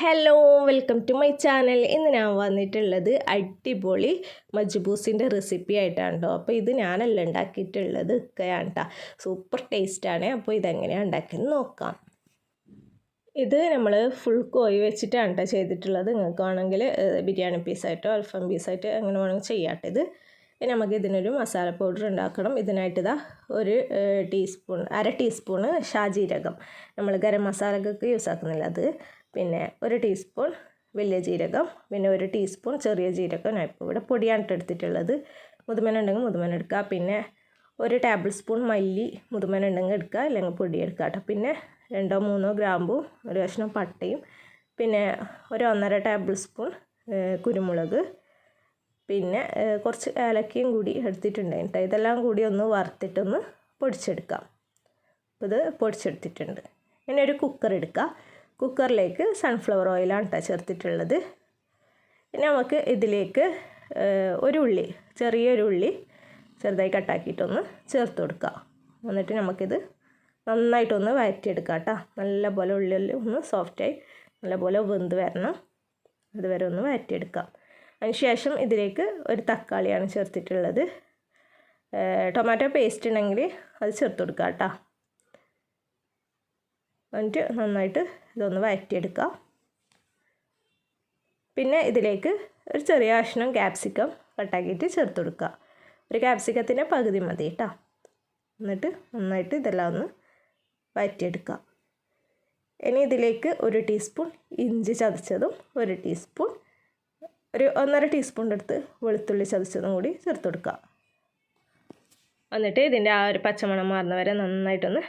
Hello welcome to my channel ഇന്ന് ഞാൻ വന്നിട്ടുള്ളത് അടിപൊളി മജ്ബൂസിന്റെ റെസിപ്പി ആയിട്ടാണ് കേട്ടോ അപ്പോൾ ഇത് ഞാനല്ല ഉണ്ടാക്കിയിട്ടുള്ളത് ഒക്കെയാണ് കേട്ടോ സൂപ്പർ ടേസ്റ്റാണ് അപ്പോൾ ഇതെങ്ങനെയാണ് ഉണ്ടാക്കിയെന്ന് നോക്കാം. ഇത് നമ്മൾ ഫുൾ കോഴി വെച്ചിട്ടാണ് കേട്ടോ ചെയ്തിട്ടുള്ളത്. നിങ്ങൾക്ക് വേണമെങ്കിൽ ബിരിയാണി പീസായിട്ടോ അൽഫാം പീസായിട്ട് അങ്ങനെ വേണമെങ്കിൽ ചെയ്യാട്ടെ ഇത്. നമുക്ക് ഇതിനൊരു മസാല പൗഡർ ഉണ്ടാക്കണം. ഇതിനായിട്ട് ഇതാ ഒരു ടീസ്പൂൺ അര ടീസ്പൂണ് ഷാജീരകം. നമ്മൾ ഗരം മസാലക്കൊക്കെ യൂസ് ആക്കുന്നില്ല അത്. പിന്നെ ഒരു ടീസ്പൂൺ വലിയ ജീരകം പിന്നെ ഒരു ടീസ്പൂൺ ചെറിയ ജീരകം ഞാൻ ഇപ്പോൾ ഇവിടെ പൊടിയാണ് എടുത്തിട്ടുള്ളത്. മുതുമന ഉണ്ടെങ്കിൽ മുതുമന എടുക്കുക. പിന്നെ ഒരു ടേബിൾ സ്പൂൺ മല്ലി മുതുമന ഉണ്ടെങ്കിൽ എടുക്കുക. അല്ലെങ്കിൽ പൊടി എടുക്കുക കേട്ടോ. പിന്നെ രണ്ടോ മൂന്നോ ഗ്രാമ്പും ഒരു കഷ്ണം പട്ടയും പിന്നെ ഒരു ഒന്നര ടേബിൾ സ്പൂൺ കുരുമുളക് പിന്നെ കുറച്ച് ഏലക്കയും കൂടി എടുത്തിട്ടുണ്ടായിരുന്നു കേട്ടോ. ഇതെല്ലാം കൂടി ഒന്ന് വറുത്തിട്ടൊന്ന് പൊടിച്ചെടുക്കാം. ഇത് പൊടിച്ചെടുത്തിട്ടുണ്ട്. ഇനി ഒരു കുക്കർ എടുക്കുക കുക്കറിലേക്ക് സൺഫ്ലവർ ഓയിലാണ് കേട്ടോ ചേർത്തിട്ടുള്ളത്. നമുക്ക് ഇതിലേക്ക് ഒരു ഉള്ളി ചെറിയൊരു ഉള്ളി ചെറുതായി കട്ടാക്കിയിട്ടൊന്ന് ചേർത്ത് കൊടുക്കുക എന്നിട്ട് നമുക്കിത് നന്നായിട്ടൊന്ന് വഴറ്റിയെടുക്കാം കേട്ടോ നല്ലപോലെ ഉള്ളി ഒന്ന് സോഫ്റ്റായി നല്ലപോലെ വെന്ത് വരണം. അതുവരെ ഒന്ന് വഴറ്റിയെടുക്കാം അതിനുശേഷം ഇതിലേക്ക് ഒരു തക്കാളിയാണ് ചേർത്തിട്ടുള്ളത്. ടൊമാറ്റോ പേസ്റ്റ് ഉണ്ടെങ്കിൽ അത് ചേർത്ത് കൊടുക്കുക കേട്ടോ എന്നിട്ട് നന്നായിട്ട് ഇതൊന്ന് വഴറ്റിയെടുക്കുക. പിന്നെ ഇതിലേക്ക് ഒരു ചെറിയ കഷ്ണം ക്യാപ്സിക്കം കട്ടാക്കിയിട്ട് ചേർത്ത് കൊടുക്കുക. ഒരു ക്യാപ്സിക്കത്തിന്റെ പകുതി മതി കേട്ടോ. എന്നിട്ട് നന്നായിട്ട് ഇതെല്ലാം ഒന്ന് വഴറ്റിയെടുക്കുക. ഇനി ഇതിലേക്ക് ഒരു ടീസ്പൂൺ ഇഞ്ചി ചതച്ചതും ഒരു ടീസ്പൂൺ ഒരു ഒന്നര ടീസ്പൂണിന്റെ അടുത്ത് വെളുത്തുള്ളി ചതച്ചതും കൂടി ചേർത്ത് കൊടുക്കുക. എന്നിട്ട് ഇതിന്റെ ആ ഒരു പച്ചമണം മാറുന്ന വരെ നന്നായിട്ടൊന്ന്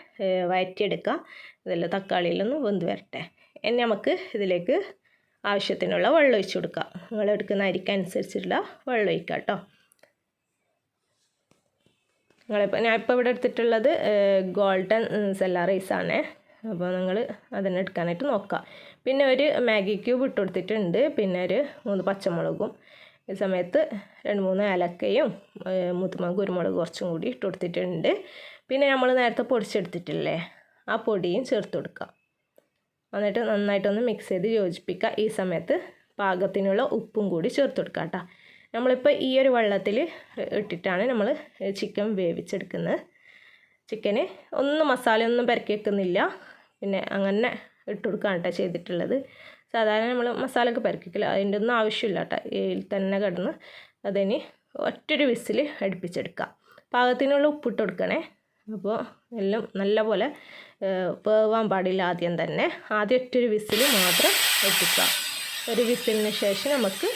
വയറ്റിയെടുക്കുക. ഇതെല്ലാം തക്കാളിയിലൊന്ന് വെന്ത് വരട്ടെ. ഇനി നമുക്ക് ഇതിലേക്ക് ആവശ്യത്തിനുള്ള വെള്ളം ഒഴിച്ചു കൊടുക്കാം. നിങ്ങൾ എടുക്കുന്ന അരിക്കനുസരിച്ചിട്ടുള്ള വെള്ളം ഒഴിക്കുക കേട്ടോ. നിങ്ങളിപ്പോൾ ഞാൻ ഇപ്പോൾ ഇവിടെ എടുത്തിട്ടുള്ളത് ഗോൾഡൻ സെല്ല റൈസാണ് അപ്പോൾ നിങ്ങൾ അതിനെടുക്കാനായിട്ട് നോക്കുക. പിന്നെ ഒരു മാഗി ക്യൂബ് ഇട്ട് കൊടുത്തിട്ടുണ്ട്. പിന്നെ ഒരു മൂന്ന് പച്ചമുളകും ഈ സമയത്ത് രണ്ട് മൂന്ന് ഏലക്കയും മുത്തുമ കുരുമുളക് കുറച്ചും കൂടി ഇട്ട് കൊടുത്തിട്ടുണ്ട്. പിന്നെ നമ്മൾ നേരത്തെ പൊടിച്ചെടുത്തിട്ടില്ലേ ആ പൊടിയും ചേർത്ത് കൊടുക്കുക എന്നിട്ട് നന്നായിട്ടൊന്ന് മിക്സ് ചെയ്ത് യോജിപ്പിക്കുക ഈ സമയത്ത് പാകത്തിനുള്ള ഉപ്പും കൂടി ചേർത്ത് കൊടുക്കുക കേട്ടോ നമ്മളിപ്പോൾ ഈ ഒരു വെള്ളത്തിൽ ഇട്ടിട്ടാണ് നമ്മൾ ചിക്കൻ വേവിച്ചെടുക്കുന്നത്. ചിക്കന് ഒന്നും മസാലയൊന്നും പെരക്കി വെക്കുന്നില്ല. പിന്നെ അങ്ങനെ ഇട്ട് കൊടുക്കുകയാണ് കേട്ടോ ചെയ്തിട്ടുള്ളത്. സാധാരണ നമ്മൾ മസാലയൊക്കെ പരക്കിക്കില്ല അതിന്റെ ഒന്നും ആവശ്യമില്ല കേട്ടോ ഇതിൽ തന്നെ കിടന്ന് അതിന് ഒറ്റൊരു വിസിൽ അടുപ്പിച്ചെടുക്കുക. പാകത്തിനുള്ള ഉപ്പിട്ട് കൊടുക്കണേ. അപ്പോൾ എല്ലാം നല്ലപോലെ വേവാൻ പാടില്ല ആദ്യം തന്നെ. ആദ്യം ഒറ്റൊരു വിസിൽ മാത്രം എത്തിക്കുക ഒരു വിസിലിന് ശേഷം നമുക്ക്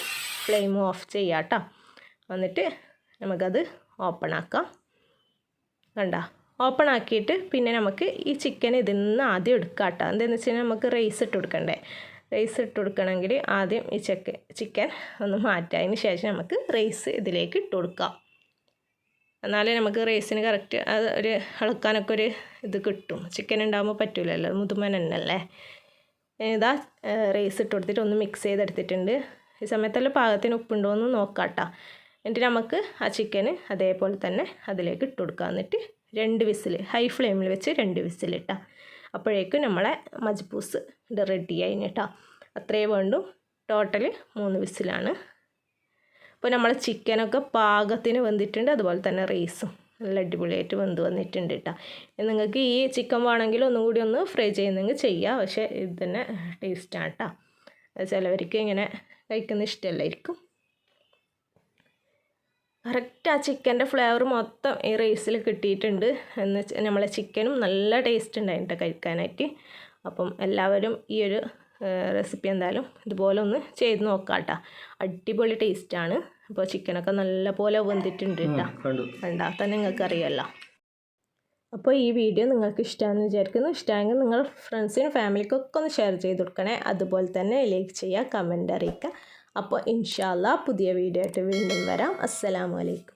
ഫ്ലെയിം ഓഫ് ചെയ്യാം കേട്ടോ എന്നിട്ട് നമുക്കത് ഓപ്പൺ ആക്കാം കണ്ട? ഓപ്പൺ ആക്കിയിട്ട് പിന്നെ നമുക്ക് ഈ ചിക്കൻ ഇതിൽ നിന്ന് ആദ്യം എടുക്കാം കേട്ടോ എന്താണെന്ന് വെച്ച് കഴിഞ്ഞാൽ നമുക്ക് റൈസ് ഇട്ട് കൊടുക്കണ്ടേ? റൈസ് ഇട്ട് കൊടുക്കണമെങ്കിൽ ആദ്യം ഈ ചെക്ക് ചിക്കൻ ഒന്ന് മാറ്റുക അതിന് ശേഷം നമുക്ക് റൈസ് ഇതിലേക്ക് ഇട്ട് കൊടുക്കാം. എന്നാലേ നമുക്ക് റൈസിന് കറക്റ്റ് അത് ഒരു ഇളക്കാനൊക്കെ ഒരു ഇത് കിട്ടും. ചിക്കൻ ഉണ്ടാകുമ്പോൾ പറ്റില്ലല്ലോ മുതുമൻ തന്നെയല്ലേ? ഇതാ റൈസ് ഇട്ട് കൊടുത്തിട്ട് ഒന്ന് മിക്സ് ചെയ്തെടുത്തിട്ടുണ്ട്. ഈ സമയത്തല്ല പാകത്തിന് ഉപ്പുണ്ടോ എന്ന് നോക്കാട്ടോ. എന്നിട്ട് നമുക്ക് ആ ചിക്കന് അതേപോലെ തന്നെ അതിലേക്ക് ഇട്ട് കൊടുക്കാം. എന്നിട്ട് രണ്ട് വിസിൽ ഹൈ ഫ്ലെയിമിൽ വെച്ച് രണ്ട് വിസിലിട്ടാൽ അപ്പോഴേക്കും നമ്മളെ മജ്പൂസ് ഇത് റെഡി കേട്ടോ അത്രയേ വേണ്ടു. ടോട്ടൽ മൂന്ന് വിസിലാണ്. അപ്പോൾ നമ്മളെ ചിക്കനൊക്കെ പാകത്തിന് വെന്തിട്ടുണ്ട്. അതുപോലെ തന്നെ റൈസും നല്ല അടിപൊളിയായിട്ട് വെന്ത് വന്നിട്ടുണ്ട് കേട്ടോ നിങ്ങൾക്ക് ഈ ചിക്കൻ വേണമെങ്കിൽ ഒന്നും കൂടി ഒന്ന് ഫ്രൈ ചെയ്യുന്നെങ്കിൽ ചെയ്യാം. പക്ഷേ ഇത് തന്നെ ടേസ്റ്റാണ് കേട്ടോ ചിലവർക്ക് ഇങ്ങനെ കഴിക്കുന്ന ഇഷ്ടമല്ലായിരിക്കും. കറക്റ്റ് ആ ചിക്കന്റെ ഫ്ലേവർ മൊത്തം ഈ റൈസിൽ കിട്ടിയിട്ടുണ്ട്. എന്ന് നമ്മളെ ചിക്കനും നല്ല ടേസ്റ്റ് ഉണ്ടായിട്ട് കഴിക്കാനായിട്ട്. അപ്പം എല്ലാവരും ഈ ഒരു റെസിപ്പി എന്തായാലും ഇതുപോലെ ഒന്ന് ചെയ്ത് നോക്കാം കേട്ടോ അടിപൊളി ടേസ്റ്റാണ് അപ്പോൾ ചിക്കനൊക്കെ നല്ല പോലെ വെന്തിട്ടുണ്ട് കേട്ടോ കണ്ടാൽ തന്നെ നിങ്ങൾക്ക് അറിയാമല്ലോ അപ്പോൾ ഈ വീഡിയോ നിങ്ങൾക്ക് ഇഷ്ടമാണെന്ന് വിചാരിക്കുന്നു. ഇഷ്ടമായെങ്കിൽ നിങ്ങൾ ഫ്രണ്ട്സിനും ഫാമിലിക്കൊക്കെ ഒന്ന് ഷെയർ ചെയ്ത് കൊടുക്കണേ. അതുപോലെ തന്നെ ലൈക്ക് ചെയ്യുക കമന്റ് അറിയിക്കുക അപ്പോൾ ഇൻഷാല്ല പുതിയ വീഡിയോ ആയിട്ട് വീണ്ടും വരാം. അസ്സലാമലൈക്കും